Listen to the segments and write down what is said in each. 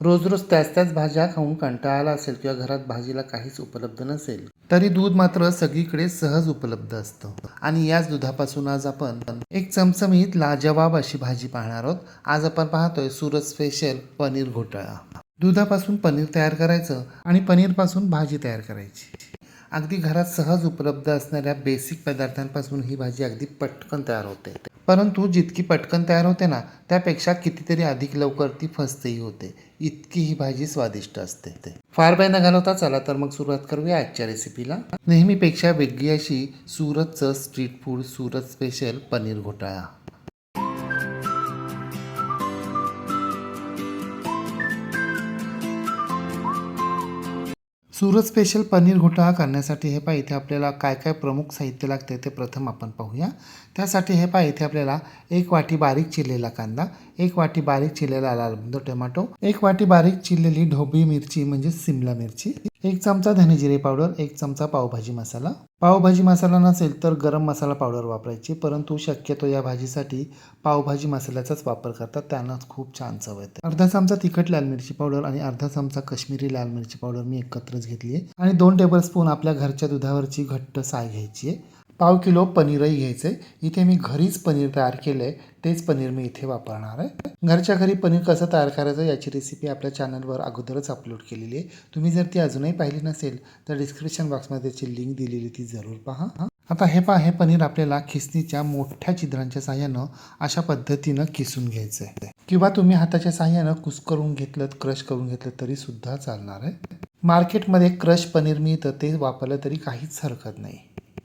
रोज रोज त्याच त्याच भाज्या खाऊन कंटाळा आला असेल किंवा घरात भाजीला काहीच उपलब्ध नसेल तरी दूध मात्र सगळीकडे सहज उपलब्ध असतं. आणि याच दुधापासून आज आपण एक चमचमीत लाजवाब अशी भाजी पाहणार आहोत. आज आपण पाहतोय सुरत स्पेशल पनीर घोटाळा. दुधापासून पनीर तयार करायचं आणि पनीरपासून भाजी तयार करायची. अगदी घरात सहज उपलब्ध असणाऱ्या बेसिक पदार्थांपासून ही भाजी अगदी पटकन तयार होते. परंतु जितकी पटकन तयार होते ना त्यापेक्षा कितीतरी अधिक लवकर ती फसतेही होते. इतकी ही भाजी स्वादिष्ट असते ते. फार वेळ न घालवता चला तर मग सुरुवात करूया आजच्या रेसिपीला नेहमीपेक्षा वेगळी अशी सुरतचं street food Surat special paneer ghotala. Surat special paneer घोटाळा करण्यासाठी हे पहा इथे आपल्याला काय काय प्रमुख साहित्य लागते ते प्रथम आपण पाहूया. त्यासाठी हे पहा इथे आपल्याला एक वाटी बारीक चिरलेला कांदा एक वाटी बारीक चिरलेला लाल बुंद टोमॅटो एक वाटी बारीक चिरलेली ढोबळी मिरची म्हणजे सिमला मिरची एक चमचा धने जिरे पावडर एक चमचा पावभाजी मसाला. पावभाजी मसाला नसेल तर गरम मसाला पावडर वापरायची परंतु शक्यतो या भाजीसाठी पावभाजी मसाल्याचाच वापर करतात त्यांना खूप छान चव येते. अर्धा चमचा तिखट लाल मिरची पावडर आणि अर्धा चमचा काश्मीरी लाल मिरची पावडर मी एकत्रच घेतली आहे आणि दोन टेबलस्पून आपल्या घरच्या दुधावरची घट्ट साय घ्यायची आहे पाव किलो पनीरही घ्यायचं. आहे इथे मी घरीच पनीर तयार केलं आहे तेच पनीर मी इथे वापरणार आहे. घरच्या घरी पनीर कसं तयार करायचं याची रेसिपी आपल्या चॅनलवर अगोदरच अपलोड केलेली आहे. तुम्ही जर ती अजूनही पाहिली नसेल तर डिस्क्रिप्शन बॉक्समध्ये त्याची लिंक दिलेली ती जरूर पहा. आता हे पहा हे पनीर आपल्याला खिसणीच्या मोठ्या छिद्रांच्या साह्यानं अशा पद्धतीनं किसून घ्यायचं आहे किंवा तुम्ही हाताच्या साह्यानं कुस करून घेतलं क्रश करून घेतलं तरी सुद्धा चालणार आहे. मार्केटमध्ये क्रश पनीर मिळतं ते वापरलं तरी काहीच हरकत नाही.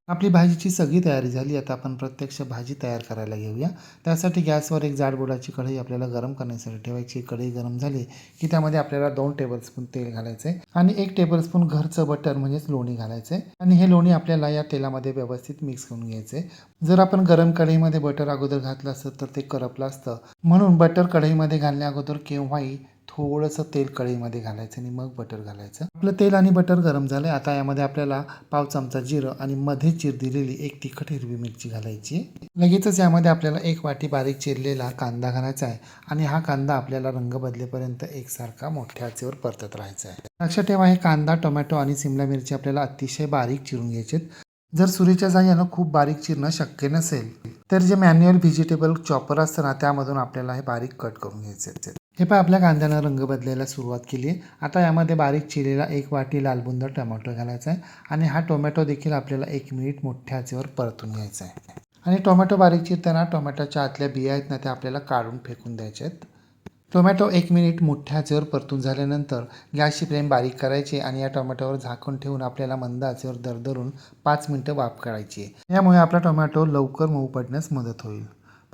आपली भाजीची सगळी तयारी झाली. आता आपण प्रत्यक्ष भाजी तयार करायला घेऊया. त्यासाठी गॅसवर एक जाडबुडाची कढई आपल्याला गरम करण्यासाठी ठेवायची. कढई गरम झाली की त्यामध्ये आपल्याला दोन टेबलस्पून तेल घालायचं आहे आणि एक टेबलस्पून घरचं बटर म्हणजेच लोणी घालायचं आहे आणि हे लोणी आपल्याला या तेलामध्ये व्यवस्थित मिक्स करून घ्यायचं आहे जर आपण गरम कढईमध्ये बटर अगोदर घातलं असतं तर ते करपलं असतं. म्हणून बटर कढईमध्ये घालण्या अगोदर केव्हाही थोडंसं तेल कढईमध्ये घालायचं आणि मग बटर घालायचं. आपलं तेल आणि बटर गरम झालं आता यामध्ये आपल्याला पाव चमचा जिरं आणि मध्ये चिर दिलेली एक तिखट हिरवी मिरची घालायची. लगेचच यामध्ये आपल्याला एक वाटी बारीक चिरलेला कांदा घालायचा आहे आणि हा कांदा आपल्याला रंग बदलेपर्यंत एकसारखा मोठ्या आचेवर परतत राहायचा आहे. लक्षात ठेवा हे कांदा टोमॅटो आणि सिमला मिरची आपल्याला अतिशय बारीक चिरून घ्यायचे जर सुरीच्या साह्यानं खूप बारीक चिरणं शक्य नसेल तर जे मॅन्युअल व्हेजिटेबल चॉपर असतं ना त्यामधून आपल्याला हे बारीक कट करून घ्यायचे हे पण आपल्या कांद्यानं रंग बदलायला सुरुवात केली आहे. आता यामध्ये बारीक चिरलेला एक वाटी लालबुंद टोमॅटो घालायचा आहे आणि हा टोमॅटो देखील आपल्याला एक मिनिट मोठ्या आचेवर परतून घ्यायचा आहे. आणि टोमॅटो बारीक चिरताना टोमॅटोच्या आतल्या बिया आहेत ना त्या आपल्याला काढून फेकून द्यायच्या आहेत. टोमॅटो एक मिनिट मोठ्या आचेवर परतून झाल्यानंतर गॅसची फ्लेम बारीक करायची आणि या टोमॅटोवर झाकून ठेवून आपल्याला मंद आचेवर दरदरून पाच मिनटं वाफ काढायची आहे. यामुळे आपला टोमॅटो लवकर मऊ पडण्यास मदत होईल.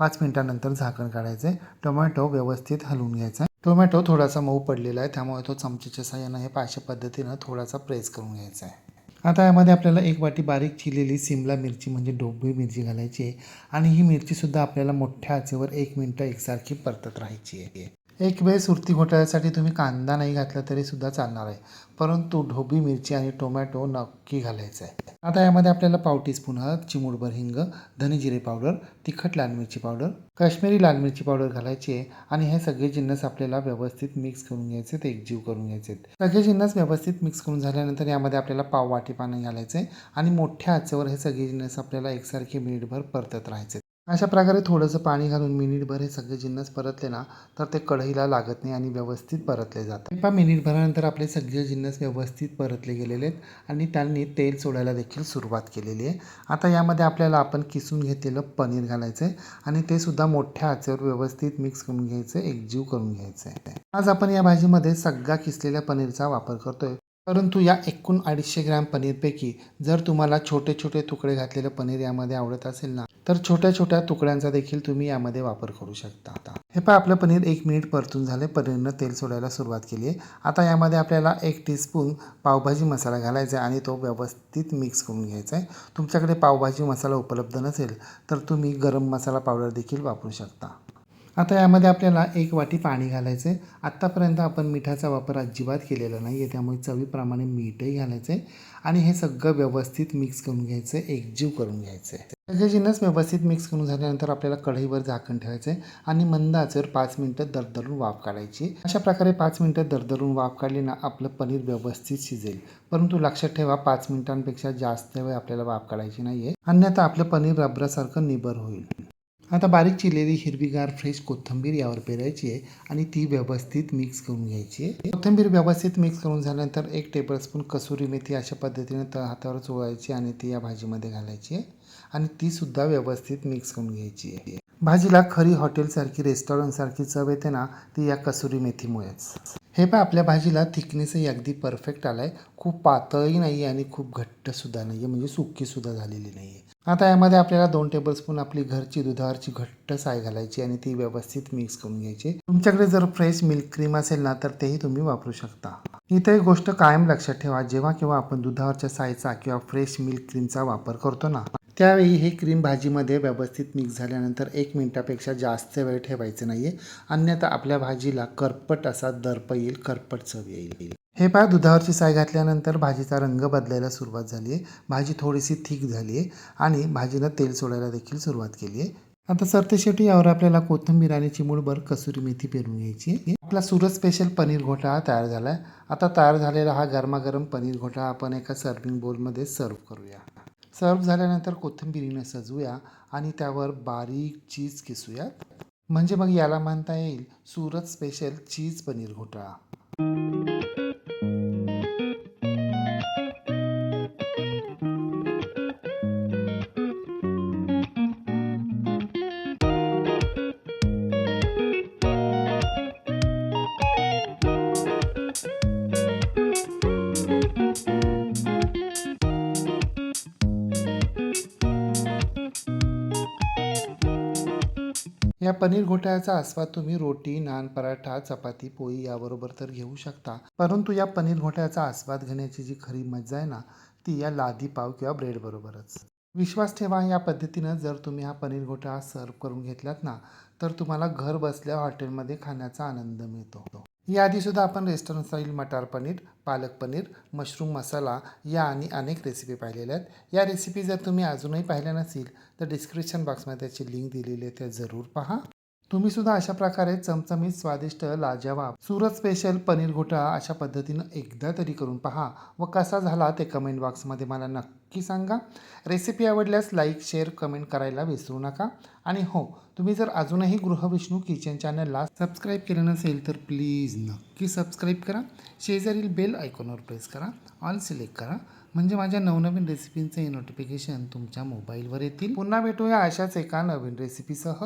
पाच मिनिटानंतर झाकण काढायचं. आहे टोमॅटो व्यवस्थित हलवून घ्यायचा. आहे टोमॅटो थोडासा मऊ पडलेला आहे त्यामुळे तो चमच्याच्या साह्यानं हे पाचशे पद्धतीनं थोडासा प्रेस करून घ्यायचा आहे. आता यामध्ये आपल्याला एक वाटी बारीक चिरलेली सिमला मिरची म्हणजे ढोबळी मिरची घालायची आहे. आणि ही मिरचीसुद्धा आपल्याला मोठ्या आचेवर एक मिनटं एकसारखी परतत राहायची आहे. एक वेळ सुरती घोटाळ्यासाठी तुम्ही कांदा नाही घातला तरी सुद्धा चालणार आहे. परंतु ढोबी मिरची आणि टोमॅटो नक्की घालायचं आहे. आता यामध्ये आपल्याला पाव टीस्पून हळद हिंग धने जिरे पावडर तिखट लाल मिरची पावडर काश्मीरी लाल मिरची पावडर घालायची आहे आणि हे सगळे जिन्नस आपल्याला व्यवस्थित मिक्स करून घ्यायचे ते एकजीव करून घ्यायचे सगळे जिन्नस व्यवस्थित मिक्स करून झाल्यानंतर यामध्ये आपल्याला पाव वाटी पाणी घालायचं आहे आणि मोठ्या आचेवर हे सगळे जिन्नस आपल्याला एकसारखे मिनिटभर परतत राहायचे अशा प्रकारे थोडंसं पाणी घालून मिनिटभर हे सगळे जिन्नस परतले ना तर ते कढईला लागत नाही आणि व्यवस्थित परतले जातात. पहा मिनिटभरानंतर आपले सगळे जिन्नस व्यवस्थित परतले गेलेले आहेत आणि त्यांनी तेल सोडायला देखील सुरुवात केलेली आहे. आता यामध्ये आपल्याला आपण किसून घेतलेलं पनीर घालायचं आहे आणि ते सुद्धा मोठ्या आचेवर व्यवस्थित मिक्स करून घ्यायचं एकजीव करून घ्यायचं आहे आज आपण या भाजीमध्ये सगळा किसलेल्या पनीरचा वापर करतोय. परंतु या एकूण अडीचशे ग्रॅम पनीरपैकी जर तुम्हाला छोटे छोटे तुकडे घातलेलं पनीर यामध्ये आवडत असेल ना तर छोट्या छोट्या तुकड्यांचा देखील तुम्ही यामध्ये वापर करू शकता आता. हे पहा आपलं पनीर एक मिनिट परतून झाले पनीरनं तेल सोडायला सुरुवात केली आहे. आता यामध्ये आपल्याला एक टीस्पून पावभाजी मसाला घालायचा आहे आणि तो व्यवस्थित मिक्स करून घ्यायचा आहे. तुमच्याकडे पावभाजी मसाला उपलब्ध नसेल तर तुम्ही गरम मसाला पावडर देखील वापरू शकता. आता यामध्ये आपल्याला एक वाटी पाणी घालायचं आहे. आत्तापर्यंत आपण मिठाचा वापर अजिबात केलेला नाही आहे त्यामुळे चवीप्रमाणे मीठही घालायचं आहे आणि हे सगळं व्यवस्थित मिक्स करून घ्यायचं आहे. एकजीव करून घ्यायचं आहे. म्हणजे जिन्नस व्यवस्थित मिक्स करून झाल्यानंतर आपल्याला कढईवर झाकण ठेवायचं आहे आणि मंद आचेवर पाच मिनटं दरदरून वाफ काढायची. अशा प्रकारे पाच मिनटं दरदरून वाफ काढली ना आपलं पनीर व्यवस्थित शिजेल. परंतु लक्षात ठेवा पाच मिनिटांपेक्षा जास्त वेळ आपल्याला वाफ काढायची नाही आहे अन्यथा आपलं पनीर रबरासारखं निबर होईल. आता बारीक चिरलेली हिरवीगार फ्रेश कोथिंबीर यावर पेरायची आहे आणि ती व्यवस्थित मिक्स करून घ्यायची आहे. कोथिंबीर व्यवस्थित मिक्स करून झाल्यानंतर एक टेबलस्पून कसुरी मेथी अशा पद्धतीने हातावर चोळायची आणि ती या भाजीमध्ये घालायची आहे. आणि ती सुद्धा व्यवस्थित मिक्स करून घ्यायची. आहे भाजीला खरी हॉटेलसारखी रेस्टॉरंटसारखी चव येते ना ती या कसुरी मेथीमुळेच. हे पण आपल्या भाजीला थिकनेसही अगदी परफेक्ट आला आहे खूप पातळही नाही आहे आणि खूप घट्टसुद्धा नाही आहे म्हणजे सुक्कीसुद्धा झालेली नाही आहे आता यामध्ये आपल्याला दोन टेबलस्पून आपली घरची दुधावरची घट्ट साय घालायची आणि ती व्यवस्थित मिक्स करून घ्यायची. तुमच्याकडे जर फ्रेश मिल्क क्रीम असेल ना तर तेही तुम्ही वापरू शकता. इथं एक गोष्ट कायम लक्षात ठेवा जेव्हा केव्हा आपण दुधावरच्या सायचा किंवा फ्रेश मिल्क क्रीमचा वापर करतो ना त्यावेळी ही क्रीम भाजीमध्ये व्यवस्थित मिक्स झाल्यानंतर एक मिनटापेक्षा जास्त वेळ ठेवायचं नाही आहे अन्यथा आपल्या भाजीला करपट असा दर्प येईल करपट चव येईल. हे पहा दुधावरची साय घातल्यानंतर भाजीचा रंग बदलायला सुरुवात झाली आहे भाजी थोडीशी थिक झाली आहे आणि भाजीनं तेल सोडायला देखील सुरुवात केली आहे आता सरतेशेवटी यावर आपल्याला कोथिंबीर आणि चिमूडभर कसुरी मेथी पेरून घ्यायची आपला सुरत स्पेशल पनीर घोटाळा तयार झाला आहे आता तयार झालेला हा गरमागरम पनीर घोटाळा आपण एका सर्विंग बोलमध्ये सर्व करूया. सर्व झाल्यानंतर कोथिंबीरीनं सजवूया आणि त्यावर बारीक चीज किसूयात. म्हणजे मग याला म्हणता येईल सुरत स्पेशल चीज पनीर घोटाळा. या पनीर घोटाळ्याचा आस्वाद तुम्ही रोटी नान पराठा चपाती पोळी याबरोबर तर घेऊ शकता. परंतु या पनीर घोटाळ्याचा आस्वाद घेण्याची जी खरी मजा आहे ना ती या लादी पाव किंवा ब्रेडबरोबरच विश्वास ठेवा या पद्धतीनं जर तुम्ही हा पनीर घोटाळा सर्व करून घेतलात ना तर तुम्हाला घर बसल्या हॉटेलमध्ये खाण्याचा आनंद मिळतो. याआधीसुद्धा आपण रेस्टॉरंट स्टाईल मटार पनीर पालक पनीर मशरूम मसाला या आणि अनेक रेसिपी पाहिलेल्या आहेत. या रेसिपी जर तुम्ही अजूनही पाहिल्या नसतील तर डिस्क्रिप्शन बॉक्समध्ये त्याची लिंक दिलेली आहे त्या जरूर पहा. तुम्ही सुद्धा अशा प्रकारे चमचमीत स्वादिष्ट लाजवाब सुरत स्पेशल पनीर घोटाळा अशा पद्धतीनं एकदा तरी करून पहा. व कसा झाला ते कमेंट बॉक्समध्ये मला नक्की सांगा. रेसिपी आवडल्यास लाईक शेअर कमेंट करायला विसरू नका. आणि हो तुम्ही जर अजूनही गृहविष्णू किचन चॅनलला सबस्क्राईब केलं नसेल तर प्लीज नक्की सबस्क्राईब करा. शेजारील बेल आयकॉनवर प्रेस करा. ऑल सिलेक्ट करा. म्हणजे माझ्या नवनवीन रेसिपींचे नोटिफिकेशन तुमच्या मोबाईलवर येतील. पुन्हा भेटूया अशाच एका नवीन रेसिपीसह